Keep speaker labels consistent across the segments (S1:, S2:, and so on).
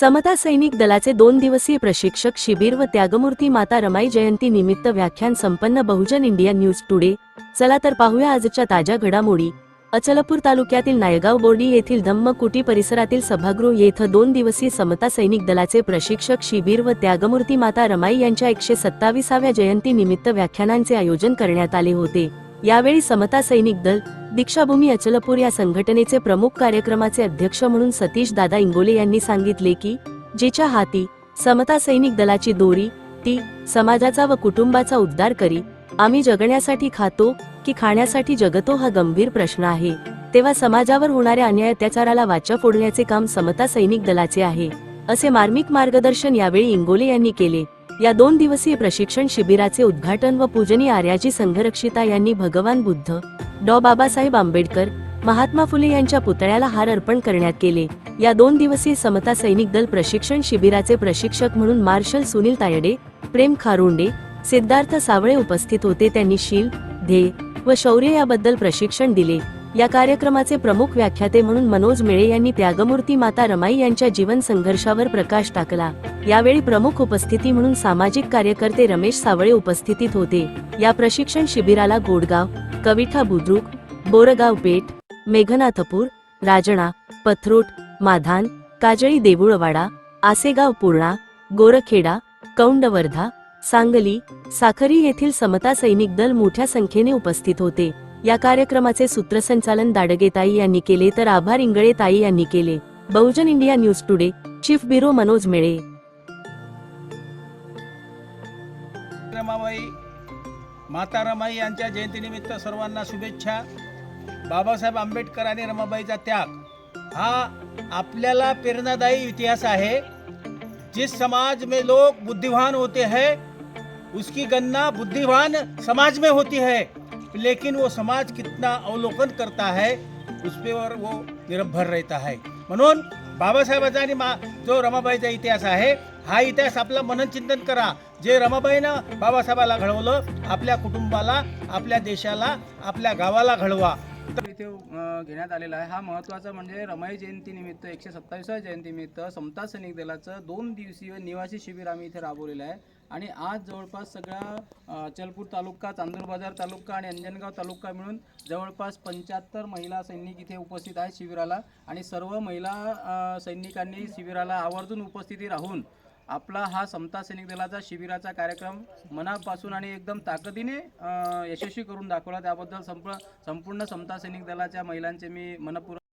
S1: समता सैनिक दलाचे दोन दिवसीय प्रशिक्षक शिबिर व त्यागमूर्ती माता रमाई जयंती निमित्त व्याख्यान संपन्न बहुजन इंडिया न्यूज टुडे. चला तर पाहूया आजच्या ताज्या घडामोडी. अचलपूर तालुक्यातील नायगाव बोर्डी येथील धम्मकुटी परिसरातील सभागृह येथे दोन दिवसीय समता सैनिक दलाचे प्रशिक्षक शिबिर व त्यागमूर्ती माता रमाई यांच्या एकशे सत्ताविसाव्या जयंती निमित्त व्याख्यानांचे आयोजन करण्यात आले होते. यावेळी समता सैनिक दल दीक्षाभूमी अचलपूर या संघटनेचे प्रमुख कार्यक्रमाचे अध्यक्ष म्हणून सतीश दादा इंगोले यांनी सांगितले की जिच्या हाती समता सैनिक दलाची दोरी ती समाजाचा व कुटुंबाचा उद्धार करी आम्ही जगण्यासाठी खातो की खाण्यासाठी जगतो हा गंभीर प्रश्न आहे तेव्हा समाजावर होणाऱ्या अन्याय अत्याचाराला वाचा फोडण्याचे काम समता सैनिक दलाचे आहे असे मार्मिक मार्गदर्शन यावेळी इंगोले यांनी केले. या दोन दिवसीय प्रशिक्षण शिबिराचे उद्घाटन व पूजनी आर्याजी संघरक्षिता यांनी भगवान बुद्ध डॉ. बाबासाहेब आंबेडकर महात्मा फुले यांच्या पुतळ्याला हार अर्पण करण्यात केले. या दोन दिवसीय समता सैनिक दल प्रशिक्षण शिबिराचे प्रशिक्षक म्हणून मार्शल सुनील तायडे प्रेम खारुंडे सिद्धार्थ सावळे उपस्थित होते. त्यांनी शील ध्येय व शौर्य याबद्दल प्रशिक्षण दिले. या कार्यक्रमाचे प्रमुख व्याख्याते म्हणून मनोज मेळे यांनी त्यागमूर्ती माता रमाई यांच्या जीवन संघर्षावर प्रकाश टाकला. यावेळी प्रमुख उपस्थिती म्हणून सामाजिक कार्यकर्ते रमेश सावळे उपस्थितीत होते. या प्रशिक्षण शिबिराला गोडगाव कविठा बुद्रुक बोरगाव पेठ मेघनाथपूर राजणा पथरोट माधान काजळी देऊळवाडा आसेगाव पूर्णा गोरखेडा कौंडवर्धा सांगली साखरी येथील समता सैनिक दल मोठ्या संख्येने उपस्थित होते. या कार्यक्रमाचे सूत्रसंचालन दाडगेताई यांनी केले तर आभार इंगळे ताई यांनी केले. Bahujan India news today chief bureau Manoj Mele.
S2: Ramabai माता रमाई यांच्या जयंतीनिमित्त सर्वांना शुभेच्छा. बाबासाहेब आंबेडकर आणि रमाबाईचा त्याग हा आपल्याला प्रेरणादायी इतिहास आहे. जिस समाज में लोग बुद्धिवान होते हैं उसकी गणना बुद्धिवान समाज में होती है. लेकिन वो समाज कितना अवलोकन करता है उस पर वो निर्भर रहता है। म्हणून बाबासाहेबाचा आणि मा जो रमाबाईचा इतिहास आहे हा इतिहास आपला मनन चिंतन करा. जे रमाबाईनं बाबासाहेबाला घडवलं आपल्या कुटुंबाला आपल्या देशाला आपल्या गावाला घडवा.
S3: तर इथे घेण्यात आलेला आहे. हा महत्त्वाचा म्हणजे रमाई जयंतीनिमित्त एकशे सत्तावीसाव्या जयंतीनिमित्त समता सैनिक दलाचं दोन दिवसीय निवासी शिबिर आम्ही इथे राबवलेलं आहे. आणि आज जवळपास सगळा चलपूर तालुका चांदूर बाजार तालुका आणि अंजनगाव तालुका मिळून जवळपास पंच्याहत्तर महिला सैनिक इथे उपस्थित आहेत शिबिराला आणि सर्व महिला सैनिकांनी शिबिराला आवर्जून उपस्थिती राहून आपला हा समता सैनिक दलाचा शिबिराचा कार्यक्रम मनापासून आणि एकदम ताकदीने यशस्वी करून दाखवला. त्याबद्दल संप संपूर्ण समता सैनिक दलाच्या महिलांचे मी मनपूर्वक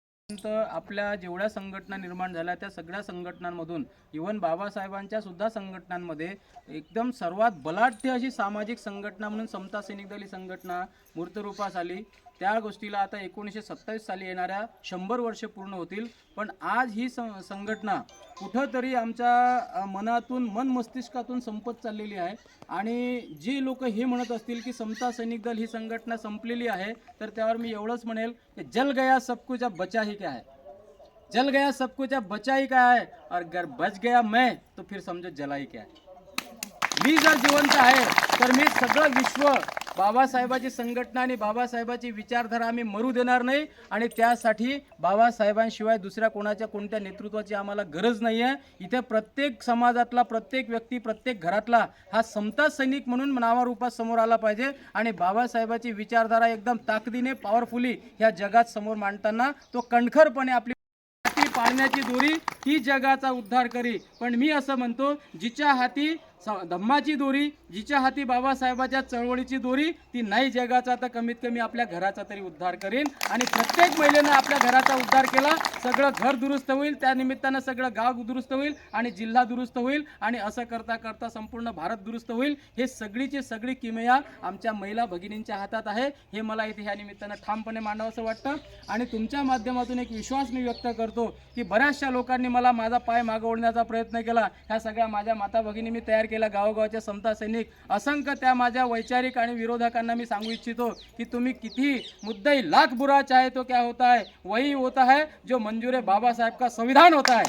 S3: आपल्या जेवढ्या संघटना निर्माण झाल्या त्या सगळ्या संघटनांमधून इवन बाबासाहेबांच्या सुद्धा संघटनांमध्ये एकदम सर्वात बलाढ्य अशी सामाजिक संघटना म्हणून समता सैनिक दल ही संघटना मूर्तरूपास आली. त्या गोष्टीला आता एकोणीसशे सत्तावीस साली येणाऱ्या शंभर वर्ष पूर्ण होतील. पण आज ही सं संघटना कुठंतरी आमच्या मनातून मन मस्तिष्कातून संपत चाललेली आहे. आणि जे लोक हे म्हणत असतील की समता सैनिक दल ही संघटना संपलेली आहे तर त्यावर मी एवढंच म्हणेल की जल गया सब कुछ अब बचा ही क्या है। जल गया सब कुछ अब बचा ही क्या है? और अगर बच गया मैं तो फिर समझो जला ही क्या है। मी जर जिवंत आहे तर मी सगळं विश्व बाबासाहेबाची संघटना आणि बाबासाहेबाची विचारधारा आम्ही मरू देणार नाही आणि त्यासाठी बाबासाहेबांशिवाय दुसऱ्या कोणाच्या कोणत्या नेतृत्वाची आम्हाला गरज नाही आहे इथे प्रत्येक समाजातला प्रत्येक व्यक्ती प्रत्येक घरातला हा समता सैनिक म्हणून नावारूपात समोर आला पाहिजे आणि बाबासाहेबाची विचारधारा एकदम ताकदीने पॉवरफुली ह्या जगात समोर मांडताना तो कणखरपणे आपली पाळण्याची दोरी ती जगाचा उद्धार करी. पण मी असं म्हणतो जिच्या हाती धम्माची दोरी जिच्या हाती बाबासाहेबाच्या चळवळीची दोरी ती नाही जगाचा तर कमीत कमी आपल्या घराचा तरी उद्धार करीन. आणि प्रत्येक महिलेनं आपल्या घराचा उद्धार केला सगळं घर दुरुस्त होईल त्या निमित्तानं सगळं गाव दुरुस्त होईल आणि जिल्हा दुरुस्त होईल आणि असं करता करता संपूर्ण भारत दुरुस्त होईल. हे सगळीची सगळी किमया आमच्या महिला भगिनींच्या हातात आहे. हे मला इथे ह्या निमित्तानं ठामपणे मांडावंसं वाटतं. आणि तुमच्या माध्यमातून एक विश्वास मी व्यक्त करतो की बऱ्याचशा लोकांनी मला माझा पाय मागवण्याचा प्रयत्न केला. ह्या सगळ्या माझ्या माता भगिनी मी तयार केल्या. गावोगावच्या समता सैनिक. असंख्य त्या माझ्या वैचारिक आणि विरोधकांना मी सांगू इच्छितो की तुम्ही किती मुद्दई लाख बुरा चाहे तो क्या होता है? वही होता है जो मंजूर बाबा साहेब का संविधान होता है.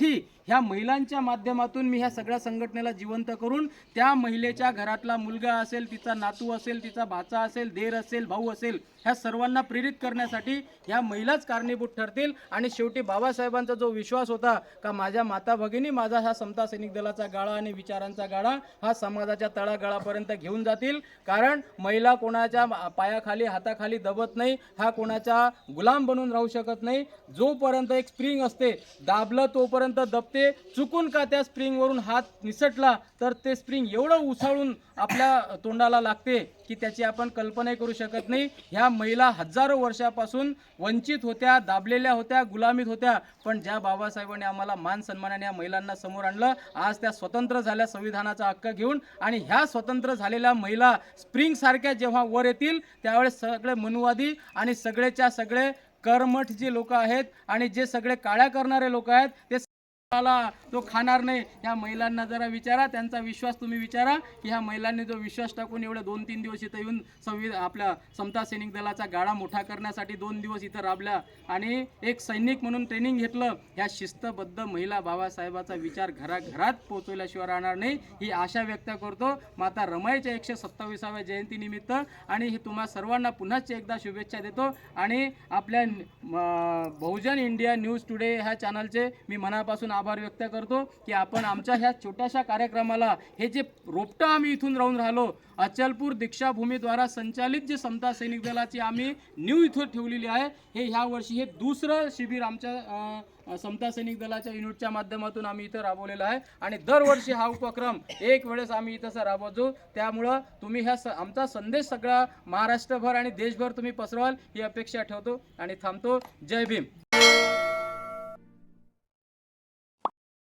S3: साठी ह्या महिलांच्या माध्यमातून मी ह्या सगळ्या संघटनेला जिवंत करून त्या महिलेच्या घरातला मुलगा असेल तिचा नातू असेल तिचा भाचा असेल देर असेल भाऊ असेल ह्या सर्वांना प्रेरित करण्यासाठी ह्या महिलाच कारणीभूत ठरतील. आणि शेवटी बाबासाहेबांचा जो विश्वास होता का माझ्या माता भगिनी माझा हा समता सैनिक दलाचा गाळा आणि विचारांचा गाळा हा समाजाच्या तळागाळापर्यंत घेऊन जातील. कारण महिला कोणाच्या पायाखाली हाताखाली दबत नाही हा कोणाचा गुलाम बनून राहू शकत नाही. जोपर्यंत एक स्प्रिंग असते दाबलं तोपर्यंत दबते. चुकून का त्या स्प्रिंगवरून हात निसटला? तर ते स्प्रिंग एवढं उसळून आपल्या तोंडाला लागते की त्याची आपण कल्पनाही करू शकत नाही. ह्या महिला हजारो वर्षापासून वंचित होत्या दाबलेल्या होत्या गुलामीत होत्या. पण ज्या बाबासाहेबांनी आम्हाला मान सन्मानाने या महिलांना समोर आणलं आज त्या स्वतंत्र झाल्या संविधानाचा हक्क घेऊन. आणि ह्या स्वतंत्र झालेल्या महिला स्प्रिंग सारख्या जेव्हा वर येतील त्यावेळेस सगळे मनुवादी आणि सगळेच्या सगळे कर्मठ जे लोक आहेत आणि जे सगळे काळ्या करणारे लोक आहेत ते तो खाणार नाही ह्या महिलांना जरा विचारा त्यांचा विश्वास तुम्ही विचारा की ह्या महिलांनी जो विश्वास टाकून एवढे दोन तीन दिवस इथं येऊन संविध आपल्या समता सैनिक दलाचा गाडा मोठा करण्यासाठी दोन दिवस इथं राबल्या. आणि एक सैनिक म्हणून ट्रेनिंग घेतलं ह्या शिस्तबद्ध महिला बाबासाहेबाचा विचार घराघरात पोहोचवल्याशिवाय राहणार नाही. ही आशा व्यक्त करतो. माता रमाईच्या एकशे सत्तावीसाव्या जयंतीनिमित्त. आणि हे तुम्हा सर्वांना पुन्हाच एकदा शुभेच्छा देतो. आणि आपल्या बहुजन इंडिया न्यूज टुडे ह्या चॅनलचे मी मनापासून आभार व्यक्त करतो की आपण आमच्या ह्या छोट्याशा कार्यक्रमाला हे जे रोपटं आम्ही इथून राहून राहिलो अचलपूर दीक्षाभूमीद्वारा संचालित जे समता सैनिक दलाची आम्ही न्यू इथं ठेवलेली आहे हे ह्या वर्षी हे दुसरं शिबिर आमच्या समता सैनिक दलाच्या युनिटच्या माध्यमातून आम्ही इथं राबवलेला आहे. आणि दरवर्षी हा उपक्रम एक वेळेस आम्ही इथं राबवतो. त्यामुळं तुम्ही ह्या स आमचा संदेश सगळा महाराष्ट्रभर आणि देशभर तुम्ही पसरवाल ही अपेक्षा ठेवतो. आणि थांबतो. जय भीम.